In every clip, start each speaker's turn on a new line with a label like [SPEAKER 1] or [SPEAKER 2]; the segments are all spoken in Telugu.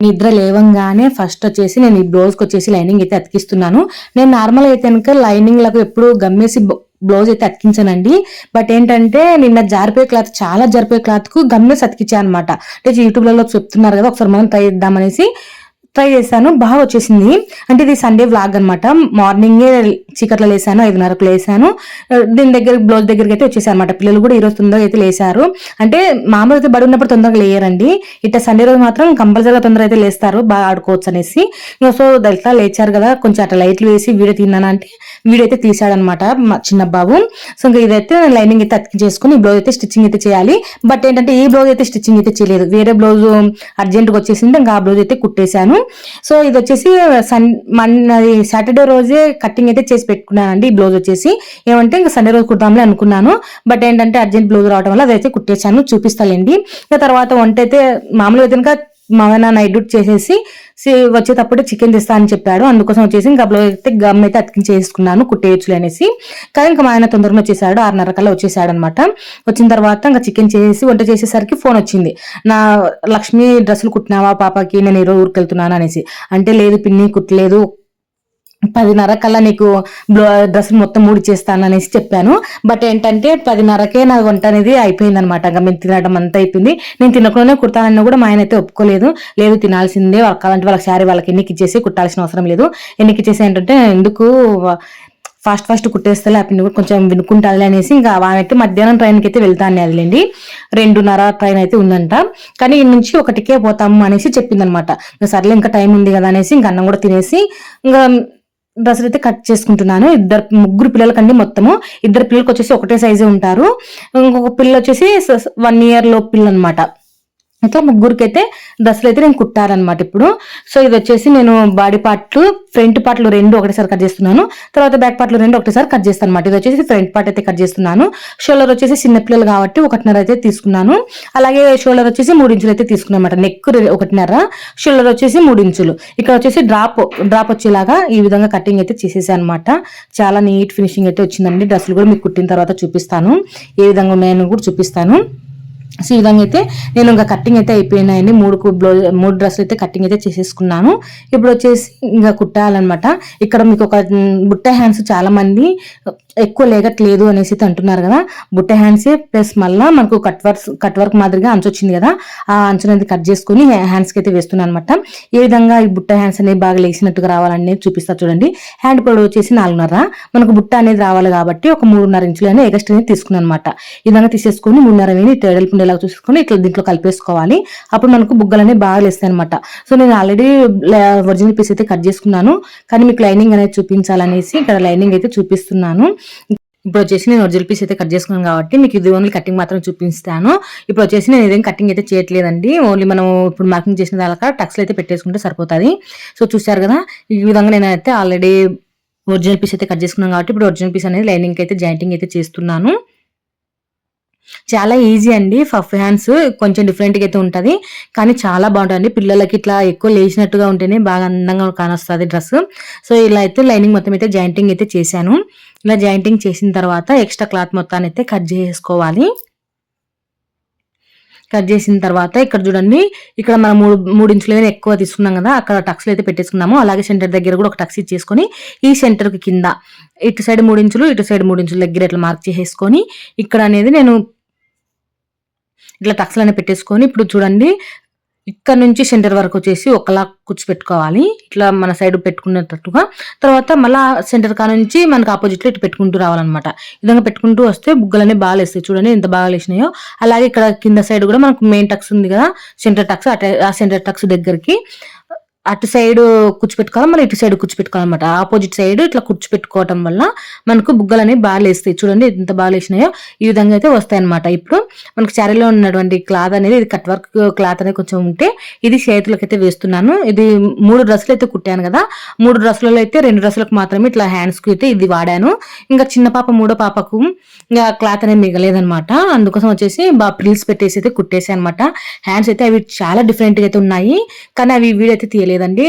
[SPEAKER 1] నిద్ర లేవంగానే ఫస్ట్ వచ్చేసి నేను ఈ బ్లౌజ్కి వచ్చేసి లైనింగ్ అయితే అతికిస్తున్నాను. నేను నార్మల్ అయితే కనుక లైనింగ్లకు ఎప్పుడు గమ్మేసి బ్లౌజ్ అయితే అతికించానండి. బట్ ఏంటంటే నిన్న జారిపోయే క్లాత్ చాలా జారిపోయే క్లాత్కు గమ్మేసి అతికించాను అనమాట అంటే యూట్యూబ్లలో చెప్తున్నారు కదా ఒకసారి మనం ట్రై చేద్దామనేసి ట్రై చేశాను. బాగా వచ్చేసింది. అంటే ఇది సండే వ్లాగ్ అనమాట మార్నింగే చీకట్లో లేసాను ఐదున్నరకు లేసాను. దీని దగ్గర బ్లౌజ్ దగ్గరికి అయితే వచ్చేసాను అనమాట పిల్లలు కూడా ఈ రోజు తొందరగా అయితే లేసారు అంటే మామూలు అయితే బడి ఉన్నప్పుడు తొందరగా లేయరండి ఇట్లా సండే రోజు మాత్రం కంపల్సరీగా తొందరగా అయితే లేస్తారు. బాగా ఆడుకోవచ్చు అనేసి. సో దళితా లేచారు కదా కొంచెం అట్లా లైట్లు వేసి వీడియో తిన్నాను అంటే వీడియో అయితే తీసాడనమాట మా చిన్న బాబు సో ఇంకా ఇదైతే లైనింగ్ అయితే అతికి చేసుకుని ఈ బ్లౌజ్ అయితే స్టిచ్చింగ్ అయితే చేయాలి. బట్ ఏంటంటే ఈ బ్లౌజ్ అయితే స్టిచ్చింగ్ అయితే చేయలేదు. వేరే బ్లౌజ్ అర్జెంట్గా వచ్చేసింది ఇంకా ఆ బ్లౌజ్ అయితే కుట్టేశాను. సో ఇది వచ్చేసి సన్ మన్ అది సాటర్డే రోజే కటింగ్ అయితే చేసి పెట్టుకున్నానండి. ఈ బ్లౌజ్ వచ్చేసి ఏమంటే ఇంకా సండే రోజు కుడదాంలే అనుకున్నాను. బట్ ఏంటంటే అర్జెంట్ బ్లౌజ్ రావడం వల్ల అదైతే కుట్టేశాను చూపిస్తానండి ఇంకా తర్వాత వంట అయితే మామూలుగా అయితే ఇంకా మామూలుగా నైట్ డ్యూట్ చేసేసి సి- వచ్చేటప్పుడు చికెన్ తెస్తా అని చెప్పాడు. అందుకోసం వచ్చేసి ఇంకా బ్లౌజ్ అయితే గమ్ అయితే అతికించేసుకున్నాను కుట్టేయచ్చులే అనేసి. కానీ ఇంకా మా ఆయన తొందరగా వచ్చేసాడు ఆరున్నర కల్లా వచ్చేసాడు అనమాట వచ్చిన తర్వాత ఇంకా చికెన్ చేసి వంట చేసేసరికి ఫోన్ వచ్చింది. నా లక్ష్మి డ్రెస్సులు కుట్టినావా పాపకి? నేను ఈరోజు ఊరికి వెళ్తున్నాను అనేసి. అంటే లేదు పిన్ని కుట్టలేదు. పదిన్నర కల్లా నీకు డ్రెస్ మొత్తం మూడి చేస్తాను అనేసి చెప్పాను. బట్ ఏంటంటే పదిన్నరకే నా వంట అనేది అయిపోయింది అనమాట ఇంకా మేము తినడం అంతా అయిపోయింది. నేను తినకుండానే కుడతానని కూడా మా ఆయన అయితే ఒప్పుకోలేదు. లేదు తినాల్సిందే. వాళ్ళకి కావాలంటే వాళ్ళకి శారీ వాళ్ళకి ఎన్నికి ఇచ్చేసి కుట్టాల్సిన అవసరం లేదు. ఎన్నికి ఇచ్చేసి ఏంటంటే ఎందుకు ఫాస్ట్ ఫాస్ట్ కుట్టేస్తే ఆ కూడా కొంచెం వినుకుంటాలి అనేసి ఇంకా ఆమె అయితే మధ్యాహ్నం ట్రైన్కి అయితే వెళ్తాను అదిలేండి. రెండున్నర ట్రైన్ అయితే ఉందంట. కానీ ఈ నుంచి ఒకటికే పోతాము అనేసి చెప్పిందనమాట. సర్లే ఇంకా టైం ఉంది కదా అనేసి ఇంకా అన్నం కూడా తినేసి ఇంకా డ్రెస్సులు అయితే కట్ చేసుకుంటున్నాను. ఇద్దరు ముగ్గురు పిల్లలకండి మొత్తము. ఇద్దరు పిల్లలకి వచ్చేసి ఒకటే సైజే ఉంటారు. ఇంకొక పిల్ల వచ్చేసి వన్ ఇయర్లో పిల్ల అనమాట అయితే ముగ్గురికి అయితే డ్రెస్సులు అయితే నేను కుట్టాలన్నమాట ఇప్పుడు. సో ఇది వచ్చేసి నేను బాడీ పార్ట్లు ఫ్రంట్ పార్ట్లు రెండు ఒకటేసారి కట్ చేస్తున్నాను. తర్వాత బ్యాక్ పార్ట్లు రెండు ఒకటేసారి కట్ చేస్తాను అనమాట ఇది వచ్చేసి ఫ్రంట్ పార్ట్ అయితే కట్ చేస్తున్నాను. షోల్డర్ వచ్చేసి చిన్నపిల్లలు కాబట్టి ఒకటిన్నర అయితే తీసుకున్నాను. అలాగే షోల్డర్ వచ్చేసి మూడు ఇంచులు అయితే తీసుకున్నాను అనమాట నెక్ ఒకటిన్నర షోల్డర్ వచ్చేసి మూడు ఇంచులు. ఇక్కడ వచ్చేసి డ్రాప్ డ్రాప్ వచ్చేలాగా ఈ విధంగా కటింగ్ అయితే చేసేసాను అనమాట చాలా నీట్ ఫినిషింగ్ అయితే వచ్చిందండి. డ్రెస్సులు కూడా మీకు కుట్టిన తర్వాత చూపిస్తాను. ఏ విధంగా ఉన్నాయని కూడా చూపిస్తాను. సో ఈ విధంగా అయితే నేను ఇంకా కట్టింగ్ అయితే అయిపోయినాయండి. మూడు బ్లౌజ్ మూడు డ్రెస్సులు అయితే కట్టింగ్ అయితే చేసేసుకున్నాను. ఇప్పుడు వచ్చేసి ఇంకా కుట్టాలన్నమాట. ఇక్కడ మీకు ఒక బుట్ట హ్యాండ్స్ చాలా మంది ఎక్కువ లేగట్లేదు అనేసి అయితే అంటున్నారు కదా. బుట్ట హ్యాండ్స్ ప్లస్ మళ్ళీ మనకు కట్ వర్క్ కట్ వర్క్ మాదిరిగా అంచు వచ్చింది కదా. ఆ అంచుని అనేది కట్ చేసుకుని హ్యాండ్స్కి అయితే వేస్తున్నాను అనమాట ఏ విధంగా ఈ బుట్ట హ్యాండ్స్ అనేవి బాగా లేచినట్టుగా రావాలని చూపిస్తా చూడండి. హ్యాండ్ పొడవు వచ్చేసి నాలుగున్నర. మనకు బుట్ట అనేది రావాలి కాబట్టి ఒక మూడున్నర ఇంచులు అనేది ఎగస్ట్ అనేది తీసుకున్నాను అనమాట ఈ విధంగా తీసేసుకొని మూడున్నర వేని టేడల్ ఉండేలాగా చూసుకుని ఇట్లా దీంట్లో కలిపేసుకోవాలి. అప్పుడు మనకు బుగ్గలు అనేవి బాగా లేస్తాయి అనమాట సో నేను ఆల్రెడీ ఒరిజినల్ పీస్ అయితే కట్ చేసుకున్నాను. కానీ మీకు లైనింగ్ అనేది చూపించాలనేసి ఇక్కడ లైనింగ్ అయితే చూపిస్తున్నాను. ఇప్పుడు వచ్చేసి నేను ఒరిజినల్ పీస్ అయితే కట్ చేసుకున్నాను కాబట్టి మీకు ఇది ఓన్లీ కటింగ్ మాత్రం చూపిస్తాను. ఇప్పుడు వచ్చేసి నేను ఏదైనా కటింగ్ అయితే చేయట్లేదండి. ఓన్లీ మనం ఇప్పుడు మార్కింగ్ చేసిన దాకా టక్స్లు అయితే పెట్టేసుకుంటే సరిపోతుంది. సో చూశారు కదా? ఈ విధంగా నేనైతే ఆల్రెడీ ఒరిజినల్ పీస్ అయితే కట్ చేసుకున్నాను కాబట్టి ఇప్పుడు ఒరిజినల్ పీస్ అనేది లైనింగ్ అయితే జాయింటింగ్ అయితే చేస్తున్నాను. చాలా ఈజీ అండి. ఫఫ్ హ్యాండ్స్ కొంచెం డిఫరెంట్గా అయితే ఉంటుంది. కానీ చాలా బాగుంటుంది పిల్లలకి ఇట్లా ఎక్కువ లేచినట్టుగా ఉంటేనే బాగా అందంగా కానొస్తుంది డ్రెస్. సో ఇలా అయితే లైనింగ్ మొత్తం అయితే జాయింటింగ్ అయితే చేశాను. ఇలా జాయింటింగ్ చేసిన తర్వాత ఎక్స్ట్రా క్లాత్ మొత్తాన్ని అయితే కట్ చేసుకోవాలి. కట్ చేసిన తర్వాత ఇక్కడ చూడండి. ఇక్కడ మనం మూడు మూడు ఇంచులు ఎక్కువ తీసుకున్నాం కదా అక్కడ టక్స్లు అయితే పెట్టేసుకున్నాము అలాగే సెంటర్ దగ్గర కూడా ఒక టక్స్ ఇచ్చేసుకొని ఈ సెంటర్కి కింద ఇటు సైడ్ మూడు ఇంచులు ఇటు సైడ్ మూడు ఇంచుల దగ్గర ఇట్లా మార్క్ చేసేసుకొని ఇక్కడ అనేది నేను ఇట్లా టక్స్లు పెట్టేసుకొని ఇప్పుడు చూడండి ఇక్కడ నుంచి సెంటర్ వరకు వచ్చేసి ఒకలా కూర్చోపెట్టుకోవాలి ఇట్లా మన సైడ్ పెట్టుకున్నట్టుగా తర్వాత మళ్ళా సెంటర్ కా నుంచి మనకు ఆపోజిట్లో ఇటు పెట్టుకుంటూ రావాలన్నమాట. విధంగా పెట్టుకుంటూ వస్తే బుగ్గలనే బాగా లేస్తాయి. చూడండి ఎంత బాగా లేచినాయో. అలాగే ఇక్కడ కింద సైడ్ కూడా మనకు మెయిన్ టక్స్ ఉంది కదా సెంటర్ టక్స్ అటు ఆ సెంటర్ టక్స్ దగ్గరికి. అటు సైడ్ కూర్చోపెట్టుకోవాలి మళ్ళీ ఇటు సైడ్ కూర్చోపెట్టుకోవాలన్నమాట. ఆపోజిట్ సైడ్ ఇట్లా కూర్చోపెట్టుకోవటం వల్ల మనకు బుగ్గలు అనేవి బాగా లేస్తాయి చూడండి ఎంత బాగా లేచినాయో ఈ విధంగా అయితే వస్తాయి అనమాట ఇప్పుడు మనకు శారీలో ఉన్నటువంటి క్లాత్ అనేది ఇది కట్ వర్క్ క్లాత్ అనేది కొంచెం ఉంటే ఇది చేతులకు అయితే వేస్తున్నాను. ఇది మూడు డ్రెస్సులు అయితే కుట్టాను కదా మూడు డ్రెస్సులలో అయితే రెండు డ్రెస్సులకు మాత్రమే ఇట్లా హ్యాండ్స్కి అయితే ఇది వాడాను. ఇంకా చిన్న పాప మూడో పాపకు ఇంకా క్లాత్ అనేది మిగలేదనమాట అందుకోసం వచ్చేసి బాగా ప్రిల్స్ పెట్టేసి అయితే కుట్టేసాయి అనమాట హ్యాండ్స్ అయితే అవి చాలా డిఫరెంట్గా అయితే ఉన్నాయి. కానీ అవి వీడైతే అయితే తీయలేదండి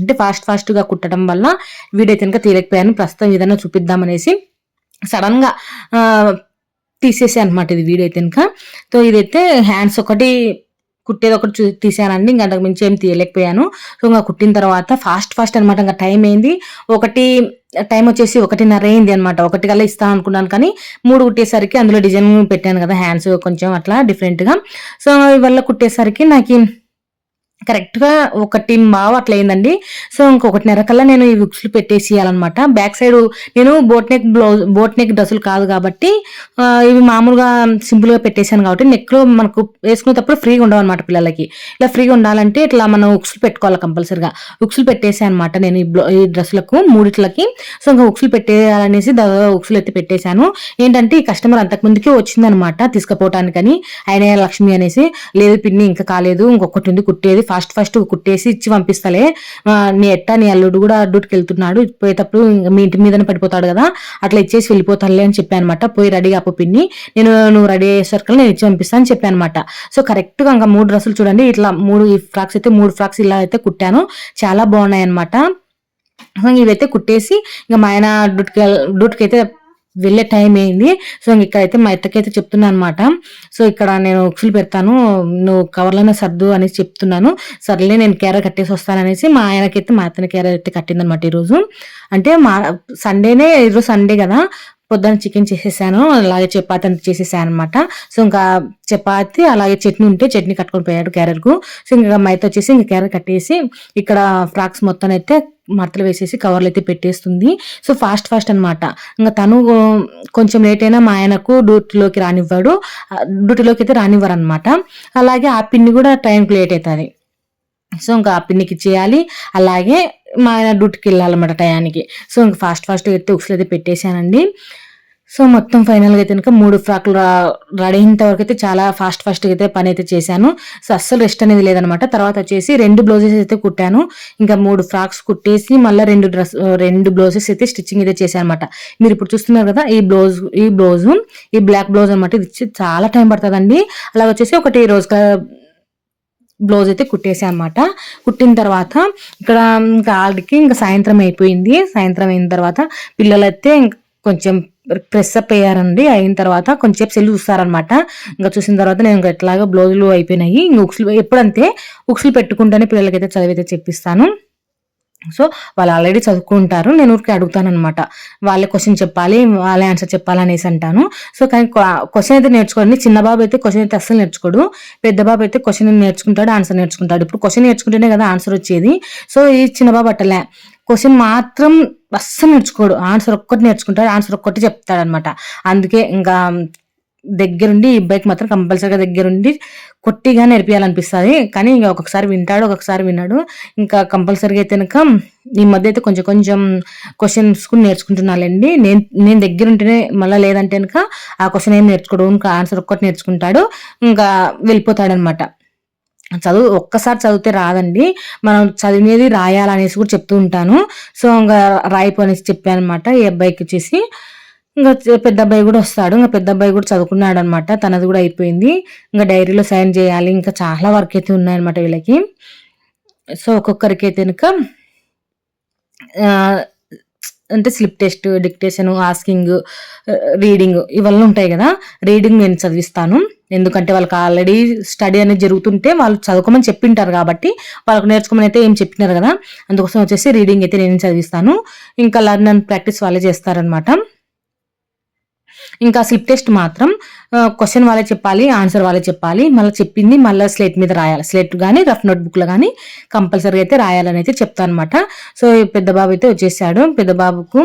[SPEAKER 1] అంటే ఫాస్ట్ ఫాస్ట్గా కుట్టడం వల్ల వీడియో అయితే కనుక తీయలేకపోయాను. ప్రస్తుతం ఏదైనా చూపిద్దామనేసి సడన్గా తీసేసే అనమాట ఇది వీడియో అయితే కనుక. సో ఇదైతే హ్యాండ్స్ ఒకటి కుట్టేది ఒకటి చూ తీసానండి. ఇంకా అంతకు మించి ఏం తీయలేకపోయాను. సో ఇంకా కుట్టిన తర్వాత ఫాస్ట్ ఫాస్ట్ అనమాట ఇంకా టైం అయింది ఒకటి టైం వచ్చేసి ఒకటిన్నర అయింది అనమాట ఒకటి కల్లా ఇస్తాను అనుకున్నాను కానీ మూడు కుట్టేసరికి అందులో డిజైన్ పెట్టాను కదా హ్యాండ్స్ కొంచెం అట్లా డిఫరెంట్గా సో ఇవల్ల కుట్టేసరికి నాకు కరెక్ట్గా ఒకటి బావ అట్లా అయిందండి సో ఇంకొకటిన్నర కల్లా నేను ఈ బుక్స్లు పెట్టేసేయాలన్నమాట. బ్యాక్ సైడ్ నేను boat neck blouse boat neck డ్రెస్సులు కాదు కాబట్టి ఇవి మామూలుగా సింపుల్గా పెట్టేశాను కాబట్టి నెక్లో మనకు వేసుకునేటప్పుడు ఫ్రీగా ఉండవు అనమాట పిల్లలకి. ఇలా ఫ్రీగా ఉండాలంటే ఇట్లా మనం ఉక్స్లు పెట్టుకోవాలి కంపల్సరిగా. ఉక్స్లు పెట్టేసాను అనమాట నేను ఈ బ్లౌ ఈ డ్రెస్సులకు మూడిట్లకి. సో ఇంకా ఉక్స్లు పెట్టేయాలనేసి ఉక్స్లు ఉక్సులు ఎత్తి పెట్టేశాను. ఏంటంటే ఈ కస్టమర్ అంతకుముందుకే వచ్చిందనమాట తీసుకుపోవటానికని. ఆయన లక్ష్మి అనేసి లేదు పిన్ని ఇంకా కాలేదు ఇంకొకటి ఉంది కుట్టేది ఫాస్ట్ ఫాస్ట్ కుట్టేసి ఇచ్చి పంపిస్తలే. నీ ఎట్టా నీ అల్లుడు కూడా డ్యూటీకి వెళ్తున్నాడు పోయేటప్పుడు మీ ఇంటి మీదనే పడిపోతాడు కదా అట్లా ఇచ్చేసి వెళ్ళిపోతాడులే అని చెప్పాను అనమాట పోయి రెడీగా అప్పు పిన్ని. నేను నువ్వు రెడీ అయ్యేసరికి నేను ఇచ్చి పంపిస్తాను అని చెప్పాను అనమాట సో కరెక్ట్గా ఇంకా మూడు డ్రెస్సులు చూడండి. ఇట్లా మూడు ఈ ఫ్రాక్స్ అయితే మూడు ఫ్రాక్స్ ఇలా అయితే కుట్టాను. చాలా బాగున్నాయి అనమాట ఇవైతే కుట్టేసి ఇంకా మా ఆయన డ్యూట్కి డ్యూట్కి అయితే వెళ్ళే టైం అయింది సో ఇంక ఇక్కడైతే మా ఇత్తకైతే చెప్తున్నాను అనమాట సో ఇక్కడ నేను ఉక్సులు పెడతాను. నువ్వు కవర్లోనే సర్దు అనేసి చెప్తున్నాను. సర్లే నేను కేర కట్టేసి వస్తాను అనేసి మా ఆయనకైతే మా అత్తని కేర అయితే కట్టిందనమాట ఈరోజు. అంటే మా సండేనే ఈరోజు సండే కదా. పొద్దున్న చికెన్ చేసేసాను అలాగే చపాతి అంత చేసేసాను అనమాట సో ఇంకా చపాతి అలాగే చట్నీ ఉంటే చట్నీ కట్టుకొని పోయాడు క్యారెట్కు సో ఇంకా మైత వచ్చేసి ఇంకా క్యారెట్ కట్టేసి ఇక్కడ ఫ్రాక్స్ మొత్తం అయితే మడతలు వేసేసి కవర్లు అయితే పెట్టేస్తుంది. సో ఫాస్ట్ ఫాస్ట్ అనమాట ఇంకా తను కొంచెం లేట్ అయినా మా ఆయనకు డ్యూటీలోకి రానివ్వాడు. డ్యూటీలోకి అయితే రానివ్వరు అనమాట అలాగే ఆ పిన్ని కూడా టైంకి లేట్ అవుతుంది. సో ఇంకా ఆ పిన్నికి చేయాలి అలాగే మా ఆయన డ్యూటీకి వెళ్ళాలన్నమాట టయానికి. సో ఇంకా ఫాస్ట్ ఫాస్ట్ అయితే ఉక్సులు అయితే పెట్టేశానండి. సో మొత్తం ఫైనల్గా అయితే కనుక మూడు ఫ్రాక్లు రెడీ అయినంత వరకు అయితే చాలా ఫాస్ట్ ఫాస్ట్గా అయితే పని అయితే చేశాను. సో అస్సలు రెస్ట్ అనేది లేదనమాట తర్వాత వచ్చేసి రెండు బ్లౌజెస్ అయితే కుట్టాను. ఇంకా మూడు ఫ్రాక్స్ కుట్టేసి మళ్ళీ రెండు డ్రెస్ రెండు బ్లౌజెస్ అయితే స్టిచ్చింగ్ అయితే చేశాను అనమాట మీరు ఇప్పుడు చూస్తున్నారు కదా ఈ బ్లౌజ్ ఈ బ్లౌజు ఈ బ్లాక్ బ్లౌజ్ అనమాట ఇది చాలా టైం పడుతుందండి. అలా వచ్చేసి ఒకటి రోజు బ్లౌజ్ అయితే కుట్టేసాను అనమాట కుట్టిన తర్వాత ఇక్కడ ఇంకా ఆల్రెడీ ఇంకా సాయంత్రం అయిపోయింది. సాయంత్రం అయిన తర్వాత పిల్లలైతే ఇంక కొంచెం ప్రెస్ అప్ అయ్యారండి. అయిన తర్వాత కొంచెం సెల్లు చూస్తారనమాట ఇంకా చూసిన తర్వాత నేను ఇంకా ఎట్లాగా బ్లౌజులు అయిపోయినాయి. ఇంకా ఉక్సులు ఎప్పుడంతే ఉక్సులు పెట్టుకుంటేనే పిల్లలకైతే చదివైతే చెప్పిస్తాను. సో వాళ్ళు ఆల్రెడీ చదువుకుంటారు. నేను ఊరికి అడుగుతాను అనమాట వాళ్ళే క్వశ్చన్ చెప్పాలి వాళ్ళే ఆన్సర్ చెప్పాలి అనేసి అంటాను. సో కానీ క్వశ్చన్ అయితే నేర్చుకోండి. చిన్న బాబు అయితే క్వశ్చన్ అయితే అస్సలు నేర్చుకోడు. పెద్ద బాబు అయితే క్వశ్చన్ నేర్చుకుంటాడు ఆన్సర్ నేర్చుకుంటాడు. ఇప్పుడు క్వశ్చన్ నేర్చుకుంటేనే కదా ఆన్సర్ వచ్చేది. సో ఈ చిన్న బాబు అట్టలే. క్వశ్చన్ మాత్రం అస్సలు నేర్చుకోడు. ఆన్సర్ ఒక్కటి నేర్చుకుంటాడు ఆన్సర్ ఒక్కటి చెప్తాడు అనమాట అందుకే ఇంకా దగ్గరుండి ఈ అబ్బాయికి మాత్రం కంపల్సరీగా దగ్గరుండి కొట్టిగా నేర్పియాలనిపిస్తుంది కానీ ఇంకా ఒక్కొక్కసారి వింటాడు ఒక్కొక్కసారి విన్నాడు ఇంకా కంపల్సరీగా అయితే కనుక ఈ మధ్య అయితే కొంచెం కొంచెం క్వశ్చన్స్ కూడా నేర్చుకుంటున్నానండి. నేను నేను దగ్గర ఉంటేనే మళ్ళీ లేదంటే కనుక ఆ క్వశ్చన్ ఏం నేర్చుకోడు ఇంకా ఆన్సర్ ఒక్కటి నేర్చుకుంటాడు ఇంకా వెళ్ళిపోతాడనమాట. చదువు ఒక్కసారి చదివితే రాదండి. మనం చదివినది రాయాలనేసి కూడా చెప్తూ ఉంటాను. సో ఇంకా రాయిపో అనేసి చెప్పాను అనమాట ఈ అబ్బాయికి వచ్చేసి. ఇంకా పెద్ద అబ్బాయి కూడా వస్తాడు. ఇంకా పెద్ద అబ్బాయి కూడా చదువుకున్నాడు అనమాట తనది కూడా అయిపోయింది. ఇంకా డైరీలో సైన్ చేయాలి. ఇంకా చాలా వర్క్ అయితే ఉన్నాయన్నమాట వీళ్ళకి. సో ఒక్కొక్కరికి అయితే కనుక అంటే slip test dictation asking reading ఇవన్నీ ఉంటాయి కదా. రీడింగ్ నేను చదివిస్తాను. ఎందుకంటే వాళ్ళకి ఆల్రెడీ స్టడీ అనేది జరుగుతుంటే వాళ్ళు చదువుకోమని చెప్పింటారు కాబట్టి వాళ్ళకు నేర్చుకోమని అయితే ఏం చెప్పినారు కదా. అందుకోసం వచ్చేసి రీడింగ్ అయితే నేను చదివిస్తాను. ఇంకా లర్న్ అండ్ ప్రాక్టీస్ వాళ్ళే చేస్తారనమాట. ఇంకా స్లిప్ టెస్ట్ మాత్రం క్వశ్చన్ వాళ్ళే చెప్పాలి ఆన్సర్ వాళ్ళే చెప్పాలి. మళ్ళీ చెప్పింది మళ్ళీ స్లేట్ మీద రాయాలి. స్లేట్ కానీ రఫ్ నోట్ బుక్లో కానీ కంపల్సరీగా అయితే రాయాలని అయితే చెప్తాను అనమాట సో పెద్ద బాబు అయితే వచ్చేసాడు. పెద్ద బాబుకు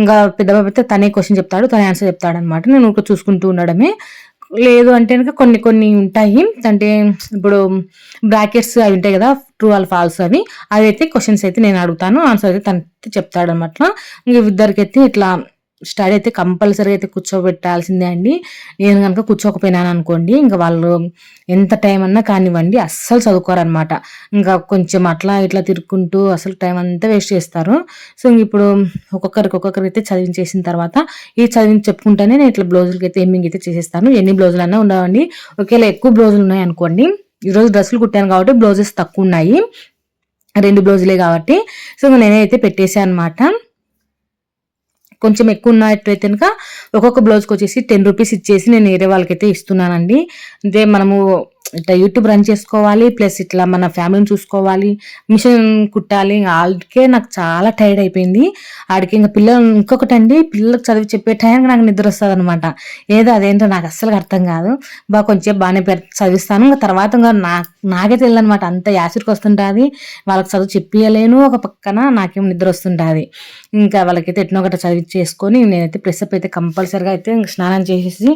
[SPEAKER 1] ఇంకా పెద్ద బాబు అయితే తనే క్వశ్చన్ చెప్తాడు తనే ఆన్సర్ చెప్తాడు అనమాట నేను ఊరికే చూసుకుంటూ ఉండడమే. లేదు అంటే కనుక కొన్ని కొన్ని ఉంటాయి. అంటే ఇప్పుడు బ్రాకెట్స్ అవి ఉంటాయి కదా ట్రూ ఆల్ ఫాల్స్ అవి అవి అయితే క్వశ్చన్స్ అయితే నేను అడుగుతాను. ఆన్సర్ అయితే తన చెప్తాడనమాట. ఇంక ఇద్దరికి అయితే ఇట్లా స్టడీ అయితే కంపల్సరీ అయితే కూర్చోబెట్టాల్సిందే అండి. నేను కనుక కూర్చోకపోయినాను అనుకోండి ఇంకా వాళ్ళు ఎంత టైం అన్నా కానివ్వండి అస్సలు చదువుకోరనమాట ఇంకా కొంచెం అట్లా ఇట్లా తిరుక్కుంటూ అసలు టైం అంతా వేస్ట్ చేస్తారు. సో ఇంక ఇప్పుడు ఒక్కొక్కరికి ఒక్కొక్కరికి అయితే చదివించేసిన తర్వాత ఈ చదివి చెప్పుకుంటేనే నేను ఇట్లా బ్లౌజులకి అయితే ఎమ్మింగ్ అయితే చేసేస్తాను. ఎన్ని బ్లౌజులు అన్నా ఉండవండి. ఒకవేళ ఎక్కువ బ్లౌజులు ఉన్నాయి అనుకోండి ఈరోజు డ్రెస్సులు కుట్టాను కాబట్టి బ్లౌజెస్ తక్కువ ఉన్నాయి. రెండు బ్లౌజులే కాబట్టి సో నేనైతే పెట్టేసాను అనమాట కొంచెం ఎక్కువ ఉన్నట్లయితే కనుక ఒక్కొక్క బ్లౌజ్కి వచ్చేసి టెన్ రూపీస్ ఇచ్చేసి నేను వేరే వాళ్ళకైతే ఇస్తున్నానండి. అంటే మనము ఇట్లా యూట్యూబ్ రన్ చేసుకోవాలి ప్లస్ ఇట్లా మన ఫ్యామిలీని చూసుకోవాలి మిషన్ కుట్టాలి ఆడికే నాకు చాలా టైర్డ్ అయిపోయింది. ఆడికి ఇంకా పిల్లలు ఇంకొకటి అండి పిల్లలకు చదివి చెప్పే టైంకి నాకు నిద్ర వస్తుంది అనమాట ఏదో అదేంటో నాకు అస్సలు అర్థం కాదు. బాగా కొంచెం బాగానే చదివిస్తాను. ఇంకా తర్వాత ఇంకా నా నాకే తెలియదు అనమాట అంత యాసిడ్కి వస్తుంటుంది. వాళ్ళకి చదువు చెప్పియలేను ఒక పక్కన నాకేం నిద్ర వస్తుంటుంది. ఇంకా వాళ్ళకైతే ఎట్నో ఒకటి చదివి చేసుకొని నేనైతే ప్రెస్ అప్ అయితే కంపల్సరిగా అయితే స్నానం చేసేసి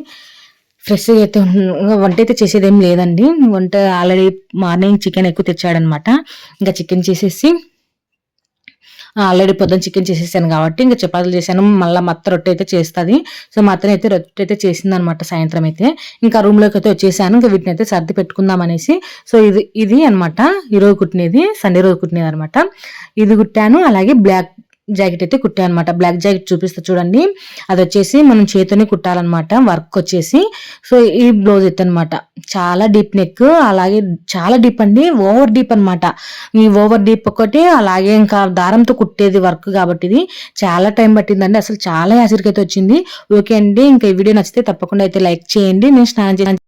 [SPEAKER 1] ఫ్రెష్గా అయితే వంట అయితే చేసేది ఏం లేదండి. వంట ఆల్రెడీ మార్నింగ్ చికెన్ ఎక్కువ తెచ్చాడనమాట. ఇంకా చికెన్ చేసేసి ఆల్రెడీ పొద్దున్న చికెన్ చేసేసాను కాబట్టి ఇంకా చపాతీలు చేశాను. మళ్ళీ మత్త రొట్టె అయితే చేస్తుంది. సో మా అత్తని అయితే రొట్టె అయితే చేసింది అనమాట సాయంత్రం అయితే. ఇంకా రూమ్లోకి అయితే వచ్చేసాను. ఇంకా వీటిని అయితే సర్ది పెట్టుకుందాం అనేసి. సో ఇది ఇది అనమాట. ఈరోజు కుట్టినది సండే రోజు కుట్టినది అనమాట. ఇది కుట్టాను. అలాగే బ్లాక్ జాకెట్ అయితే కుట్టాను అనమాట బ్లాక్ జాకెట్ చూపిస్తా చూడండి. అది వచ్చేసి మనం చేతితోనే కుట్టాలన్నమాట. వర్క్ వచ్చేసి. సో ఈ బ్లౌజ్ అయితే అనమాట చాలా డీప్ నెక్ అలాగే చాలా డీప్ అండి. ఓవర్ డీప్ అనమాట ఈ ఓవర్ డీప్ ఒకటి అలాగే ఇంకా దారంతో కుట్టేది వర్క్ కాబట్టి ఇది. చాలా టైం పట్టిందండి. అసలు చాలా యాసిడ్కి అయితే వచ్చింది. ఓకే అండి. ఇంకా ఈ వీడియో నచ్చితే తప్పకుండా అయితే లైక్ చేయండి. నేను స్నానం చేసిన